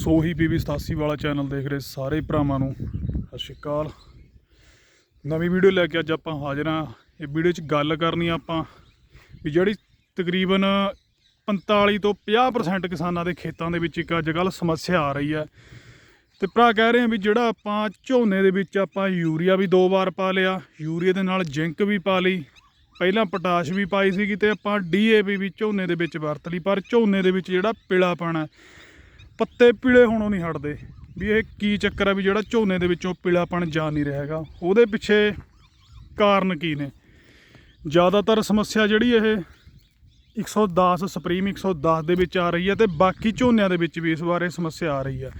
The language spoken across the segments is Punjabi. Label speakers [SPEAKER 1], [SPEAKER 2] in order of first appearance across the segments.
[SPEAKER 1] ਸੋਹੀ ਪੀਵੀ 87 ਵਾਲਾ ਚੈਨਲ ਦੇਖ ਰਹੇ ਸਾਰੇ ਭਰਾਵਾਂ ਨੂੰ। ਸਤਿ ਸ਼੍ਰੀ ਅਕਾਲ। ਨਵੀਂ ਵੀਡੀਓ ਲੈ ਕੇ ਅੱਜ ਆਪਾਂ ਹਾਜ਼ਰ ਹਾਂ। ਇਹ ਵੀਡੀਓ 'ਚ ਗੱਲ ਕਰਨੀ ਆਪਾਂ ਵੀ ਜਿਹੜੀ ਤਕਰੀਬਨ 45 ਤੋਂ 50% ਕਿਸਾਨਾਂ ਦੇ ਖੇਤਾਂ ਦੇ ਵਿੱਚ ਇੱਕ ਅੱਜ ਕੱਲ੍ਹ ਸਮੱਸਿਆ ਆ ਰਹੀ ਹੈ। ਤੇ ਭਰਾ ਕਹਿ ਰਹੇ ਆ ਵੀ ਜਿਹੜਾ ਆਪਾਂ ਝੋਨੇ ਦੇ ਵਿੱਚ ਆਪਾਂ ਯੂਰੀਆ ਵੀ ਦੋ ਵਾਰ ਪਾ ਲਿਆ। ਯੂਰੀਆ ਦੇ ਨਾਲ ਜ਼ਿੰਕ ਵੀ ਪਾ ਲਈ। ਪਹਿਲਾਂ ਪੋਟਾਸ਼ ਵੀ ਪਾਈ ਸੀਗੀ ਤੇ ਆਪਾਂ ਡੀਏਪੀ ਵੀ ਝੋਨੇ ਦੇ ਵਿੱਚ ਵਰਤ ਲਈ। ਪਰ ਝੋਨੇ ਦੇ ਵਿੱਚ ਜਿਹੜਾ ਪੀਲਾ ਪਾਣਾ ਪੱਤੇ ਪੀਲੇ ਹੋਣੋਂ ਨਹੀਂ ਹਟਦੇ। ਵੀ ਇਹ ਕੀ ਚੱਕਰ ਆ ਵੀ ਜਿਹੜਾ ਝੋਨੇ ਦੇ ਵਿੱਚੋਂ ਪੀਲਾਪਣ ਜਾ ਨਹੀਂ ਰਿਹਾ ਹੈਗਾ। ਉਹਦੇ ਪਿੱਛੇ ਕਾਰਨ ਕੀ ਨੇ? ਜ਼ਿਆਦਾਤਰ ਸਮੱਸਿਆ ਜਿਹੜੀ ਇਹ 110 ਸੁਪਰੀਮ 110 ਦੇ ਵਿੱਚ ਆ ਰਹੀ ਹੈ ਤੇ ਬਾਕੀ ਝੋਨਿਆਂ ਦੇ ਵਿੱਚ ਵੀ ਇਸ ਬਾਰੇ ਸਮੱਸਿਆ ਆ ਰਹੀ ਹੈ।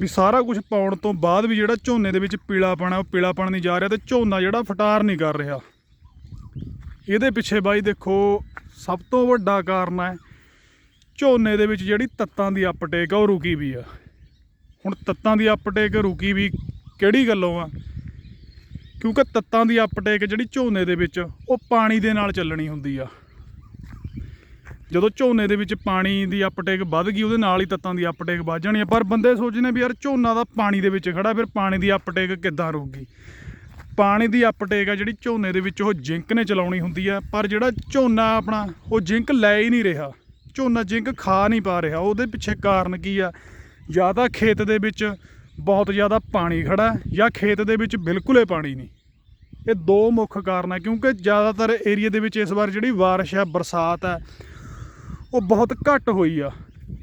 [SPEAKER 1] ਵੀ ਸਾਰਾ ਕੁਝ ਪਾਉਣ ਤੋਂ ਬਾਅਦ ਵੀ ਜਿਹੜਾ ਝੋਨੇ ਦੇ ਵਿੱਚ ਪੀਲਾਪਣ ਆ, ਉਹ ਪੀਲਾਪਣ ਨਹੀਂ ਜਾ ਰਿਹਾ ਤੇ ਝੋਨਾ ਜਿਹੜਾ ਫਟਾਰ ਨਹੀਂ ਕਰ ਰਿਹਾ। ਇਹਦੇ ਪਿੱਛੇ ਬਾਈ ਦੇਖੋ, ਸਭ ਤੋਂ ਵੱਡਾ ਕਾਰਨ ਹੈ ਝੋਨੇ ਦੇ ਵਿੱਚ ਜਿਹੜੀ ਤੱਤਾਂ ਦੀ ਅਪਟੇਕ ਆ, ਉਹ ਰੁਕੀ ਵੀ ਆ। ਹੁਣ ਤੱਤਾਂ ਦੀ ਅਪਟੇਕ ਰੁਕੀ ਵੀ ਕਿਹੜੀ ਗੱਲੋਂ ਆ? ਕਿਉਂਕਿ ਤੱਤਾਂ ਦੀ ਅਪਟੇਕ ਜਿਹੜੀ ਝੋਨੇ ਦੇ ਵਿੱਚ, ਉਹ ਪਾਣੀ ਦੇ ਨਾਲ ਚੱਲਣੀ ਹੁੰਦੀ ਆ। ਜਦੋਂ ਝੋਨੇ ਦੇ ਵਿੱਚ ਪਾਣੀ ਦੀ ਅਪਟੇਕ ਵੱਧ ਗਈ, ਉਹਦੇ ਨਾਲ ਹੀ ਤੱਤਾਂ ਦੀ ਅਪਟੇਕ ਵੱਧ ਜਾਣੀ ਆ। ਪਰ ਬੰਦੇ ਸੋਚਦੇ ਵੀ ਯਾਰ ਝੋਨਾ ਦਾ ਪਾਣੀ ਦੇ ਵਿੱਚ ਖੜਾ, ਫਿਰ ਪਾਣੀ ਦੀ ਅਪਟੇਕ ਕਿੱਦਾਂ ਰੁਕਗੀ? ਪਾਣੀ ਦੀ ਅਪਟੇਕ ਆ ਜਿਹੜੀ ਝੋਨੇ ਦੇ ਵਿੱਚ ਉਹ ਜਿੰਕ ਨੇ ਚਲਾਉਣੀ ਹੁੰਦੀ ਆ, ਪਰ ਜਿਹੜਾ ਝੋਨਾ ਆਪਣਾ, ਉਹ ਜਿੰਕ ਲੈ ਹੀ ਨਹੀਂ ਰਿਹਾ। ਝੋਨਾ ਜਿੰਕ ਖਾ ਨਹੀਂ ਪਾ ਰਿਹਾ। ਉਹਦੇ ਪਿੱਛੇ ਕਾਰਨ ਕੀ ਆ? ਜਾਂ ਤਾਂ ਖੇਤ ਦੇ ਵਿੱਚ ਬਹੁਤ ਜ਼ਿਆਦਾ ਪਾਣੀ ਖੜਾ ਜਾਂ ਖੇਤ ਦੇ ਵਿੱਚ ਬਿਲਕੁਲ ਹੀ ਪਾਣੀ ਨਹੀਂ। ਇਹ ਦੋ ਮੁੱਖ ਕਾਰਨ ਆ, ਕਿਉਂਕਿ ਜ਼ਿਆਦਾਤਰ ਏਰੀਆ ਦੇ ਵਿੱਚ ਇਸ ਵਾਰ ਜਿਹੜੀ ਬਾਰਿਸ਼ ਆ, ਬਰਸਾਤ ਆ, ਉਹ ਬਹੁਤ ਘੱਟ ਹੋਈ ਆ।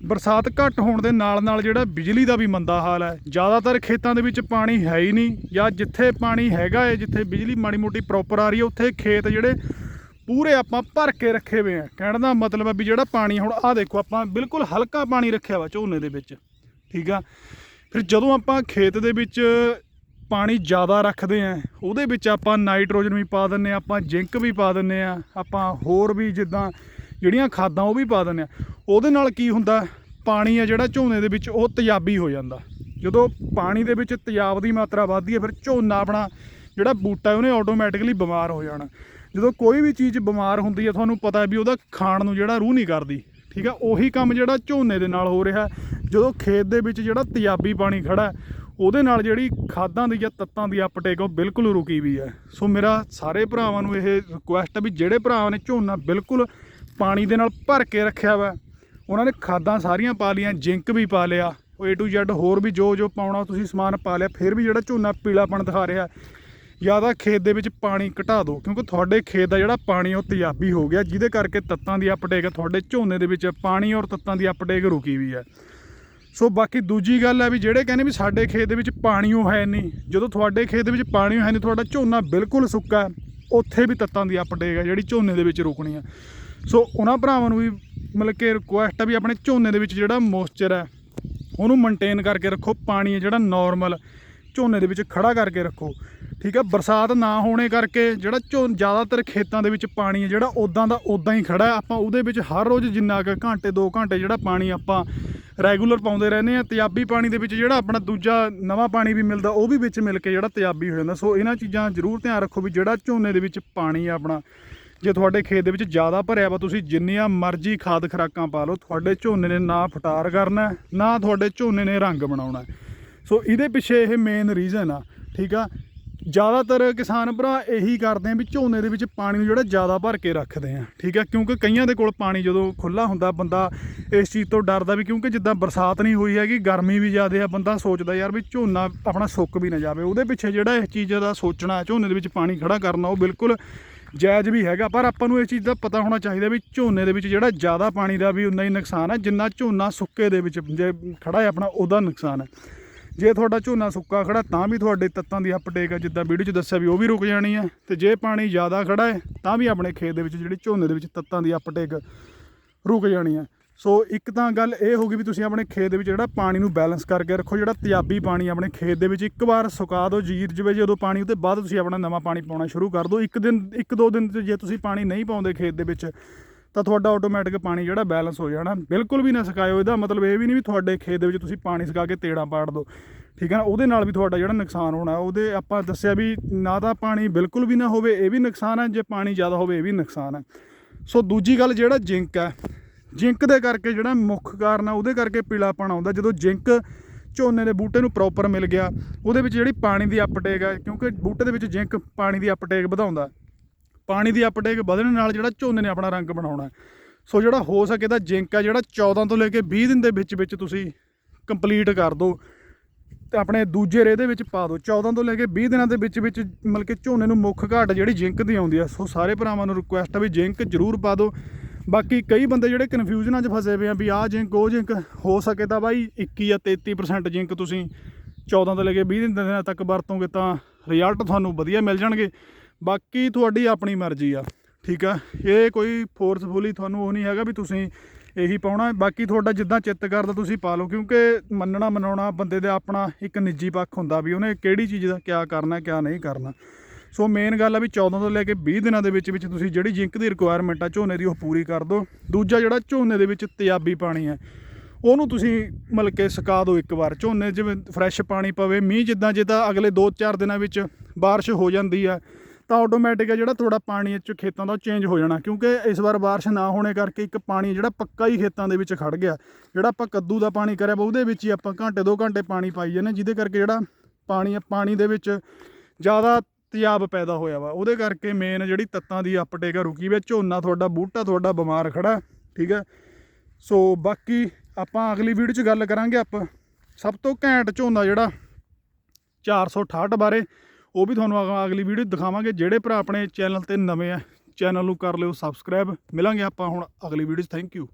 [SPEAKER 1] ਬਰਸਾਤ ਘੱਟ ਹੋਣ ਦੇ ਨਾਲ ਨਾਲ ਜਿਹੜਾ ਬਿਜਲੀ ਦਾ ਵੀ ਮੰਦਾ ਹਾਲ ਹੈ ਜ਼ਿਆਦਾਤਰ ਖੇਤਾਂ ਦੇ ਵਿੱਚ ਪਾਣੀ ਹੈ ਹੀ ਨਹੀਂ ਜਾਂ ਜਿੱਥੇ ਪਾਣੀ ਹੈਗਾ ਹੈ ਜਿੱਥੇ ਬਿਜਲੀ ਮਾੜੀ ਮੋਟੀ ਪ੍ਰੋਪਰ ਆ ਰਹੀ ਹੈ ਉੱਥੇ ਖੇਤ ਜਿਹੜੇ ਪੂਰੇ ਆਪਾਂ ਭਰ ਕੇ ਰੱਖੇ ਹੋਏ ਆ। ਕਹਿਣ ਦਾ ਮਤਲਬ ਹੈ ਵੀ ਜਿਹੜਾ ਪਾਣੀ ਹੁਣ ਆਹ ਦੇਖੋ, ਆਪਾਂ ਬਿਲਕੁਲ ਹਲਕਾ ਪਾਣੀ ਰੱਖਿਆ ਵਾ ਝੋਨੇ ਦੇ ਵਿੱਚ, ਠੀਕ ਆ? ਫਿਰ ਜਦੋਂ ਆਪਾਂ ਖੇਤ ਦੇ ਵਿੱਚ ਪਾਣੀ ਜ਼ਿਆਦਾ ਰੱਖਦੇ ਆ, ਉਹਦੇ ਵਿੱਚ ਆਪਾਂ ਨਾਈਟ੍ਰੋਜਨ ਵੀ ਪਾ ਦਿੰਨੇ ਆ, ਆਪਾਂ ਜ਼ਿੰਕ ਵੀ ਪਾ ਦਿੰਨੇ ਆ, ਆਪਾਂ ਹੋਰ ਵੀ ਜਿੱਦਾਂ ਜਿਹੜੀਆਂ ਖਾਦਾਂ ਉਹ ਵੀ ਪਾ ਦਿੰਨੇ ਆ। ਉਹਦੇ ਨਾਲ ਕੀ ਹੁੰਦਾ, ਪਾਣੀ ਆ ਜਿਹੜਾ ਝੋਨੇ ਦੇ ਵਿੱਚ, ਉਹ ਤੇਜ਼ਾਬੀ ਹੋ ਜਾਂਦਾ। ਜਦੋਂ ਪਾਣੀ ਦੇ ਵਿੱਚ ਤੇਜ਼ਾਬ ਦੀ ਮਾਤਰਾ ਵੱਧਦੀ ਹੈ ਫਿਰ ਝੋਨਾ ਆਪਣਾ ਜਿਹੜਾ ਬੂਟਾ ਉਹਨੇ ਆਟੋਮੈਟਿਕਲੀ ਬਿਮਾਰ ਹੋ ਜਾਣਾ। ਜਦੋਂ ਕੋਈ ਵੀ ਚੀਜ਼ ਬਿਮਾਰ ਹੁੰਦੀ ਹੈ, ਤੁਹਾਨੂੰ ਪਤਾ ਵੀ ਉਹਦਾ ਖਾਣ ਨੂੰ ਜਿਹੜਾ ਰੂਹ ਨਹੀਂ ਕਰਦੀ, ਠੀਕ ਆ ਉਹੀ ਕੰਮ ਜਿਹੜਾ ਝੋਨੇ ਦੇ ਨਾਲ ਹੋ ਰਿਹਾ ਜਦੋਂ ਖੇਤ ਦੇ ਵਿੱਚ ਜਿਹੜਾ ਤੇਜ਼ਾਬੀ ਪਾਣੀ ਖੜਾ ਉਹਦੇ ਨਾਲ ਜਿਹੜੀ ਖਾਦਾਂ ਦੀ ਜਾਂ ਤੱਤਾਂ ਦੀ ਅਪਟੇਕ ਉਹ ਬਿਲਕੁਲ ਰੁਕੀ ਵੀ ਹੈ। ਸੋ ਮੇਰਾ ਸਾਰੇ ਭਰਾਵਾਂ ਨੂੰ ਇਹ ਰਿਕੁਐਸਟ ਹੈ ਵੀ ਜਿਹੜੇ ਭਰਾਵਾਂ ਨੇ ਝੋਨਾ ਬਿਲਕੁਲ ਪਾਣੀ ਦੇ ਨਾਲ ਭਰ ਕੇ ਰੱਖਿਆ ਵਾ ਉਹਨਾਂ ਨੇ ਖਾਦਾਂ ਸਾਰੀਆਂ ਪਾ ਲੀਆਂ ਜ਼ਿੰਕ ਵੀ ਪਾ ਲਿਆ ਉਹ A to Z ਹੋਰ ਵੀ ਜੋ ਜੋ ਪਾਉਣਾ, ਤੁਸੀਂ ਸਮਾਨ ਪਾ ਲਿਆ, ਫਿਰ ਵੀ ਜਿਹੜਾ ਝੋਨਾ ਪੀਲਾਪਣ ਦਿਖਾ ਰਿਹਾ ਜਾਂ ਤਾਂ ਖੇਤ ਦੇ ਵਿੱਚ ਪਾਣੀ ਘਟਾ ਦਿਓ ਕਿਉਂਕਿ ਤੁਹਾਡੇ ਖੇਤ ਦਾ ਜਿਹੜਾ ਪਾਣੀ ਉਹ ਤੇਜ਼ਾਬੀ ਹੋ ਗਿਆ, ਜਿਹਦੇ ਕਰਕੇ ਤੱਤਾਂ ਦੀ ਅਪਟੇਕ ਤੁਹਾਡੇ ਝੋਨੇ ਦੇ ਵਿੱਚ ਪਾਣੀ ਔਰ ਤੱਤਾਂ ਦੀ ਅਪਟੇਕ ਰੁਕੀ ਵੀ ਹੈ ਸੋ ਬਾਕੀ ਦੂਜੀ ਗੱਲ ਹੈ ਵੀ ਜਿਹੜੇ ਕਹਿੰਦੇ ਵੀ ਸਾਡੇ ਖੇਤ ਦੇ ਵਿੱਚ ਪਾਣੀ ਉਹ ਹੈ ਨਹੀਂ ਜਦੋਂ ਤੁਹਾਡੇ ਖੇਤ ਦੇ ਵਿੱਚ ਪਾਣੀ ਹੈ ਨਹੀਂ ਤੁਹਾਡਾ ਝੋਨਾ ਬਿਲਕੁਲ ਸੁੱਕਾ, ਉੱਥੇ ਵੀ ਤੱਤਾਂ ਦੀ ਅਪਟੇਕ ਹੈ ਜਿਹੜੀ ਝੋਨੇ ਦੇ ਵਿੱਚ ਰੁਕਣੀ ਹੈ ਸੋ ਉਹਨਾਂ ਭਰਾਵਾਂ ਨੂੰ ਵੀ ਮਤਲਬ ਕਿ ਰਿਕੁਐਸਟ ਹੈ ਵੀ ਆਪਣੇ ਝੋਨੇ ਦੇ ਵਿੱਚ ਜਿਹੜਾ ਮੋਇਸਚਰ ਹੈ ਉਹਨੂੰ ਮੇਨਟੇਨ ਕਰਕੇ ਰੱਖੋ, ਪਾਣੀ ਹੈ ਜਿਹੜਾ ਨਾਰਮਲ ਝੋਨੇ ਦੇ ਵਿੱਚ ਖੜਾ ਕਰਕੇ ਰੱਖੋ। ਠੀਕ ਹੈ ਬਰਸਾਤ ਨਾ ਹੋਣੇ ਕਰਕੇ ਜਿਹੜਾ ਝੋ, ਜ਼ਿਆਦਾਤਰ ਖੇਤਾਂ ਦੇ ਵਿੱਚ ਪਾਣੀ ਹੈ ਜਿਹੜਾ ਉਦਾਂ ਦਾ ਉਦਾਂ ਹੀ ਖੜਾ ਆਪਾਂ ਉਹਦੇ ਵਿੱਚ ਹਰ ਰੋਜ਼ ਜਿੰਨਾ ਕੁ ਘੰਟੇ 2 ਘੰਟੇ ਜਿਹੜਾ ਪਾਣੀ ਆਪਾਂ ਰੈਗੂਲਰ ਪਾਉਂਦੇ ਰਹਿੰਦੇ ਆ ਤੇਜ਼ਾਬੀ ਪਾਣੀ ਦੇ ਵਿੱਚ ਜਿਹੜਾ ਆਪਣਾ ਦੂਜਾ ਨਵਾਂ ਪਾਣੀ ਵੀ ਮਿਲਦਾ, ਉਹ ਵੀ ਵਿੱਚ ਮਿਲ ਕੇ ਜਿਹੜਾ ਤੇਜ਼ਾਬੀ ਹੋ ਜਾਂਦਾ। ਸੋ ਇਹਨਾਂ ਚੀਜ਼ਾਂ ਜ਼ਰੂਰ ਧਿਆਨ ਰੱਖੋ ਵੀ ਜਿਹੜਾ ਝੋਨੇ ਦੇ ਵਿੱਚ ਪਾਣੀ ਆ ਆਪਣਾ, ਜੇ ਤੁਹਾਡੇ ਖੇਤ ਦੇ ਵਿੱਚ ਜ਼ਿਆਦਾ ਭਰਿਆ ਵਾ, ਤੁਸੀਂ ਜਿੰਨੀਆਂ ਮਰਜ਼ੀ ਖਾਦ ਖਰਾਕਾਂ ਪਾ ਲਓ, ਤੁਹਾਡੇ ਝੋਨੇ ਨੇ ਨਾ ਫਟਾਰ ਕਰਨਾ, ਨਾ ਤੁਹਾਡੇ ਝੋਨੇ ਨੇ ਰੰਗ ਬਣਾਉਣਾ। ਸੋ ਇਹਦੇ ਪਿੱਛੇ ਇਹ ਮੇਨ ਰੀਜ਼ਨ ਆ, ਠੀਕ ਆ? ਜ਼ਿਆਦਾਤਰ ਕਿਸਾਨ ਭਰਾ ਇਹੀ ਕਰਦੇ ਆ ਵੀ ਝੋਨੇ ਦੇ ਵਿੱਚ ਪਾਣੀ ਨੂੰ ਜਿਹੜਾ ਜ਼ਿਆਦਾ ਭਰ ਕੇ ਰੱਖਦੇ ਆ, ਠੀਕ ਆ? ਕਿਉਂਕਿ ਕਈਆਂ ਦੇ ਕੋਲ ਪਾਣੀ ਜਦੋਂ ਖੁੱਲਾ ਹੁੰਦਾ, ਬੰਦਾ ਇਸ ਚੀਜ਼ ਤੋਂ ਡਰਦਾ ਵੀ ਕਿਉਂਕਿ ਜਿੱਦਾਂ ਬਰਸਾਤ ਨਹੀਂ ਹੋਈ ਹੈਗੀ, ਗਰਮੀ ਵੀ ਜ਼ਿਆਦਾ ਆ, ਬੰਦਾ ਸੋਚਦਾ ਯਾਰ ਵੀ ਝੋਨਾ ਆਪਣਾ ਸੁੱਕ ਵੀ ਨਾ ਜਾਵੇ। ਉਹਦੇ ਪਿੱਛੇ ਜਿਹੜਾ ਇਸ ਚੀਜ਼ ਦਾ ਸੋਚਣਾ, ਝੋਨੇ ਦੇ ਵਿੱਚ ਪਾਣੀ ਖੜਾ ਕਰਨਾ, ਉਹ ਬਿਲਕੁਲ ਜਾਇਜ਼ ਵੀ ਹੈਗਾ, ਪਰ ਆਪਾਂ ਨੂੰ ਇਸ ਚੀਜ਼ ਦਾ ਪਤਾ ਹੋਣਾ ਚਾਹੀਦਾ ਵੀ ਝੋਨੇ ਦੇ ਵਿੱਚ ਜਿਹੜਾ ਜ਼ਿਆਦਾ ਪਾਣੀ ਦਾ ਵੀ ਉਨਾ ਹੀ ਨੁਕਸਾਨ ਹੈ ਜਿੰਨਾ ਝੋਨਾ ਸੁੱਕੇ ਦੇ ਵਿੱਚ ਜੇ ਖੜਾ ਹੈ ਆਪਣਾ, ਉਹਦਾ ਨੁਕਸਾਨ ਹੈ ਜੇ ਤੁਹਾਡਾ ਝੋਨਾ ਸੁੱਕਾ ਖੜਾ, ਤਾਂ ਵੀ ਤੁਹਾਡੇ ਤੱਤਾਂ ਦੀ ਅਪਟੇਕ ਹੈ ਜਿੱਦਾਂ ਵੀਡੀਓ 'ਚ ਦੱਸਿਆ ਵੀ ਉਹ ਵੀ ਰੁਕ ਜਾਣੀ ਹੈ ਤੇ ਜੇ ਪਾਣੀ ਜ਼ਿਆਦਾ ਖੜਾ ਹੈ, ਤਾਂ ਵੀ ਆਪਣੇ ਖੇਤ ਦੇ ਵਿੱਚ ਜਿਹੜੀ ਝੋਨੇ ਦੇ ਵਿੱਚ ਤੱਤਾਂ ਦੀ ਅਪਟੇਕ ਰੁਕ ਜਾਣੀ ਹੈ ਸੋ ਇੱਕ ਤਾਂ ਗੱਲ ਇਹ ਹੋ ਗਈ ਵੀ ਤੁਸੀਂ ਆਪਣੇ ਖੇਤ ਦੇ ਵਿੱਚ ਜਿਹੜਾ ਪਾਣੀ ਨੂੰ ਬੈਲੈਂਸ ਕਰਕੇ ਰੱਖੋ, ਜਿਹੜਾ ਤੇਜ਼ਾਬੀ ਪਾਣੀ ਆਪਣੇ ਖੇਤ ਦੇ ਵਿੱਚ ਇੱਕ ਵਾਰ ਸੁਕਾ ਦਿਓ ਜੀਰ ਜਵੇ ਜਦੋਂ ਪਾਣੀ, ਉਹਦੇ ਬਾਅਦ ਤੁਸੀਂ ਆਪਣਾ ਨਵਾਂ ਪਾਣੀ ਪਾਉਣਾ ਸ਼ੁਰੂ ਕਰ ਦਿਓ। ਇੱਕ ਦਿਨ, ਇੱਕ ਦੋ ਦਿਨ 'ਤੇ ਜੇ ਤੁਸੀਂ ਪਾਣੀ ਨਹੀਂ ਪਾਉਂਦੇ ਖੇਤ ਦੇ ਵਿੱਚ ਤਾਂ ਤੁਹਾਡਾ ਆਟੋਮੈਟਿਕ ਪਾਣੀ ਜਿਹੜਾ ਬੈਲੈਂਸ ਹੋ ਜਾਣਾ ਬਿਲਕੁਲ ਵੀ ਨਾ ਸੁਕਾਇਓ ਇਹਦਾ, ਮਤਲਬ ਇਹ ਵੀ ਨਹੀਂ ਵੀ ਤੁਹਾਡੇ ਖੇਤ ਦੇ ਵਿੱਚ ਤੁਸੀਂ ਪਾਣੀ ਸੁਕਾ ਕੇ ਤੇੜਾ ਪਾੜ ਦਿਓ ਠੀਕ ਹੈ ਨਾ? ਉਹਦੇ ਨਾਲ ਵੀ ਤੁਹਾਡਾ ਜਿਹੜਾ ਨੁਕਸਾਨ ਹੋਣਾ, ਉਹਦੇ ਆਪਾਂ ਦੱਸਿਆ ਵੀ ਨਾ ਤਾਂ ਪਾਣੀ ਬਿਲਕੁਲ ਵੀ ਨਾ ਹੋਵੇ, ਇਹ ਵੀ ਨੁਕਸਾਨ ਹੈ, ਜੇ ਪਾਣੀ ਜ਼ਿਆਦਾ ਹੋਵੇ, ਇਹ ਵੀ ਨੁਕਸਾਨ ਹੈ। ਸੋ ਦੂਜੀ ਗੱਲ ਜਿਹੜਾ ਜਿੰਕ ਹੈ, ਜਿੰਕ ਦੇ ਕਰਕੇ ਜਿਹੜਾ ਮੁੱਖ ਕਾਰਨ ਆ, ਉਹਦੇ ਕਰਕੇ ਪੀਲਾਪਣ ਆਉਂਦਾ, ਜਦੋਂ ਜਿੰਕ ਝੋਨੇ ਦੇ ਬੂਟੇ ਨੂੰ ਪ੍ਰੋਪਰ ਮਿਲ ਗਿਆ, ਉਹਦੇ ਵਿੱਚ ਜਿਹੜੀ ਪਾਣੀ ਦੀ ਅਪਟੇਕ ਹੈ, ਕਿਉਂਕਿ ਬੂਟੇ ਦੇ ਵਿੱਚ ਜਿੰਕ ਪਾਣੀ ਦੀ ਅਪਟੇਕ ਵਧਾਉਂਦਾ ਪਾਣੀ ਦੀ ਅਪਟੇਕ ਵਧਣ ਨਾਲ ਜਿਹੜਾ ਝੋਨੇ ਨੇ ਆਪਣਾ ਰੰਗ ਬਣਾਉਣਾ ਸੋ ਜਿਹੜਾ ਹੋ ਸਕੇ ਤਾਂ ਜਿੰਕ ਆ, ਜਿਹੜਾ 14 ਤੋਂ ਲੈ ਕੇ 20 ਦਿਨ ਦੇ ਵਿੱਚ ਵਿੱਚ ਤੁਸੀਂ ਕੰਪਲੀਟ ਕਰ ਦਿਓ। ਤੇ ਆਪਣੇ ਦੂਜੇ ਰੇਹ ਦੇ ਵਿੱਚ ਪਾ ਦਿਓ। 14 ਤੋਂ ਲੈ ਕੇ 20 ਦਿਨਾਂ ਦੇ ਵਿੱਚ ਵਿੱਚ ਮਤਲਬ ਕਿ ਝੋਨੇ ਨੂੰ ਮੁੱਖ ਘਾਟ ਜਿਹੜੀ ਜਿੰਕ ਦੀ ਆਉਂਦੀ ਆ। ਸੋ ਸਾਰੇ ਭਰਾਵਾਂ ਨੂੰ ਰਿਕੁਐਸਟ ਆ ਵੀ ਜਿੰਕ ਜ਼ਰੂਰ ਪਾ ਦਿਓ। ਬਾਕੀ ਕਈ ਬੰਦੇ ਜਿਹੜੇ ਕਨਫਿਊਜ਼ਨਾਂ 'ਚ ਫਸੇ ਪਏ ਆ ਵੀ ਆਹ ਜਿੰਕ, ਉਹ ਜਿੰਕ ਹੋ ਸਕੇ ਤਾਂ ਬਾਈ 21 ਜਾਂ 33% ਜਿੰਕ ਤੁਸੀਂ 14 ਤੋਂ ਲੈ ਕੇ 20 ਦਿਨਾਂ ਤੱਕ ਵਰਤੋਗੇ ਤਾਂ ਰਿਜ਼ਲਟ ਤੁਹਾਨੂੰ ਵਧੀਆ ਮਿਲ ਜਾਣਗੇ। ਬਾਕੀ ਤੁਹਾਡੀ ਆਪਣੀ ਮਰਜ਼ੀ ਆ, ਠੀਕ ਆ? ਇਹ ਕੋਈ ਫੋਰਸਫੁਲੀ ਤੁਹਾਨੂੰ ਉਹ ਨਹੀਂ ਹੈਗਾ ਵੀ ਤੁਸੀਂ ਇਹੀ ਪਾਉਣਾ। ਬਾਕੀ ਤੁਹਾਡਾ ਜਿੱਦਾਂ ਚਿੱਤ ਕਰਦਾ ਤੁਸੀਂ ਪਾ ਲਓ, ਕਿਉਂਕਿ ਮੰਨਣਾ ਮਨਾਉਣਾ ਬੰਦੇ ਦਾ ਆਪਣਾ ਇੱਕ ਨਿੱਜੀ ਪੱਖ ਹੁੰਦਾ ਵੀ ਉਹਨੇ ਕਿਹੜੀ ਚੀਜ਼ ਦਾ ਕਿਆ ਕਰਨਾ, ਕਿਆ ਨਹੀਂ ਕਰਨਾ। ਸੋ ਮੇਨ ਗੱਲ ਆ ਵੀ 14 ਤੋਂ ਲੈ ਕੇ 20 ਦਿਨਾਂ ਦੇ ਵਿੱਚ ਵਿੱਚ ਤੁਸੀਂ ਜਿਹੜੀ ਜਿੰਕ ਦੀ ਰਿਕੁਆਇਰਮੈਂਟ ਆ, ਝੋਨੇ ਦੀ ਉਹ ਪੂਰੀ ਕਰ ਦਿਓ। ਦੂਜਾ ਜਿਹੜਾ ਝੋਨੇ ਦੇ ਵਿੱਚ ਤੇਜ਼ਾਬੀ ਪਾਣੀ ਹੈ ਉਹਨੂੰ ਤੁਸੀਂ ਮਤਲਬ ਕਿ ਸੁਕਾ ਦਿਓ ਇੱਕ ਵਾਰ। ਝੋਨੇ ਜਿਵੇਂ ਫਰੈਸ਼ ਪਾਣੀ ਪਵੇ, ਮੀਂਹ ਜਿੱਦਾਂ ਜਿੱਦਾਂ ਅਗਲੇ 2-4 ਦਿਨਾਂ ਵਿੱਚ ਬਾਰਿਸ਼ ਹੋ ਜਾਂਦੀ ਆ ਤਾਂ ਆਟੋਮੈਟਿਕ ਹੈ ਜਿਹੜਾ ਥੋੜਾ ਪਾਣੀ ਇਹ 'ਚ ਖੇਤਾਂ ਦਾ ਚੇਂਜ ਹੋ ਜਾਣਾ, ਕਿਉਂਕਿ ਇਸ ਵਾਰ ਬਾਰਿਸ਼ ਨਾ ਹੋਣੇ ਕਰਕੇ ਇੱਕ ਪਾਣੀ ਜਿਹੜਾ ਪੱਕਾ ਹੀ ਖੇਤਾਂ ਦੇ ਵਿੱਚ ਖੜ ਗਿਆ। ਜਿਹੜਾ ਆਪਾਂ ਕੱਦੂ ਦਾ ਪਾਣੀ ਕਰਿਆ ਵਾ, ਉਹਦੇ ਵਿੱਚ ਹੀ ਆਪਾਂ ਘੰਟੇ 2 ਘੰਟੇ ਪਾਣੀ ਪਾਈ ਜਾਂਦੇ ਜਿਹਦੇ ਕਰਕੇ ਜਿਹੜਾ ਪਾਣੀ ਪਾਣੀ ਦੇ ਵਿੱਚ ਜ਼ਿਆਦਾ ਤੇਜ਼ਾਬ ਪੈਦਾ ਹੋਇਆ ਵਾ। ਉਹਦੇ ਕਰਕੇ ਮੇਨ ਜਿਹੜੀ ਤੱਤਾਂ ਦੀ ਅਪਟੇਕ ਰੁਕੀ ਵੇ, ਝੋਨਾ ਤੁਹਾਡਾ, ਬੂਟਾ ਤੁਹਾਡਾ, ਬਿਮਾਰ ਖੜਾ ਠੀਕ ਹੈ ਸੋ ਬਾਕੀ ਆਪਾਂ ਅਗਲੀ ਵੀਡੀਓ 'ਚ ਗੱਲ ਕਰਾਂਗੇ ਆਪਾਂ। ਸਭ ਤੋਂ ਘੈਂਟ ਝੋਨਾ ਜਿਹੜਾ 468 ਬਾਰੇ। ਉਹ ਵੀ ਤੁਹਾਨੂੰ ਅਗ- ਅਗਲੀ ਵੀਡੀਓ ਦਿਖਾਵਾਂਗੇ। ਜਿਹੜੇ ਭਰਾ ਆਪਣੇ ਚੈਨਲ ਤੇ ਨਵੇਂ ਆ, ਚੈਨਲ ਨੂੰ ਕਰ ਲਿਓ ਸਬਸਕ੍ਰਾਈਬ ਮਿਲਾਂਗੇ ਆਪਾਂ ਹੁਣ ਅਗਲੀ ਵੀਡੀਓ 'ਚ। Thank you